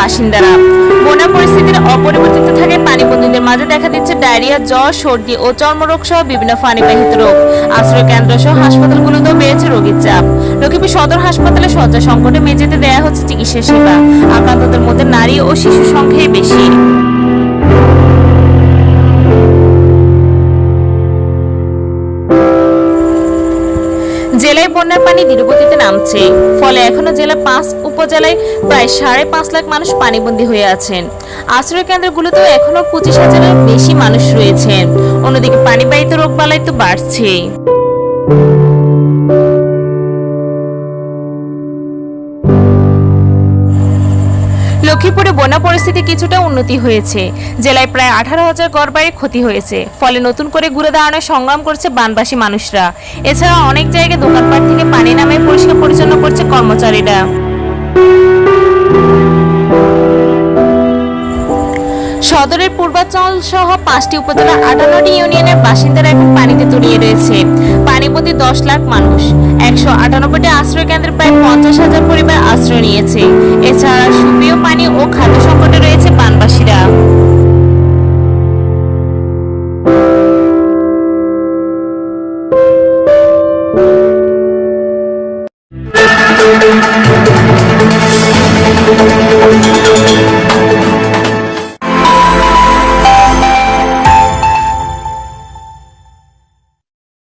বাসিন্দারা। বন্যা পরিস্থিতির অপরিবর্তিত থাকে পানি পানিবন্দীদের মাঝে দেখা দিচ্ছে ডায়রিয়া, জ্বর, সর্দি ও চর্মরোগ সহ বিভিন্ন পানিবাহিত রোগ। আশ্রয় কেন্দ্র সহ হাসপাতালগুলোতেও বেড়েছে রোগীর চাপ। লক্ষ্মীপুর সদর হাসপাতালে শয্যা সংকটে মেঝেতে দেওয়া হচ্ছে চিকিৎসা সেবা। আক্রান্তদের মধ্যে নারী ও শিশু সংখ্যাই বেশি। জেলায় বন্যার পানি ধীরগতিতে নামছে। ফলে এখনও জেলা পাঁচ উপজেলায় প্রায় সাড়ে পাঁচ লাখ মানুষ পানিবন্দী হয়ে আছেন। আশ্রয় কেন্দ্রগুলোতে এখনও পঁচিশ হাজারের বেশি মানুষ রয়েছেন। অন্যদিকে পানিবাহিত রোগবালাই তো বাড়ছেই। লক্ষ্মীপুরে বন্যা পরিস্থিতি কিছুটা উন্নতি হয়েছে। জেলায় প্রায় আঠারো হাজার ঘরবাড়ির ক্ষতি হয়েছে। ফলে নতুন করে ঘুরে দাঁড়ানোর সংগ্রাম করছে বানবাসী মানুষরা। এছাড়া অনেক জায়গায় দোকানপাট থেকে পানি নামে পরিষ্কার পরিচ্ছন্ন করছে কর্মচারীরা। সদরের পূর্বাঞ্চল সহ পাঁচটি উপজেলা আটান্নটি ইউনিয়নের বাসিন্দারা এখন পানিতে তলিয়ে রয়েছে। পানিবন্দী দশ লাখ মানুষ। একশো আটানব্বইটি আশ্রয় কেন্দ্রে প্রায় পঞ্চাশ হাজার আশ্রয় নিয়েছে। এছাড়া সুপেয় পানি ও খাদ্য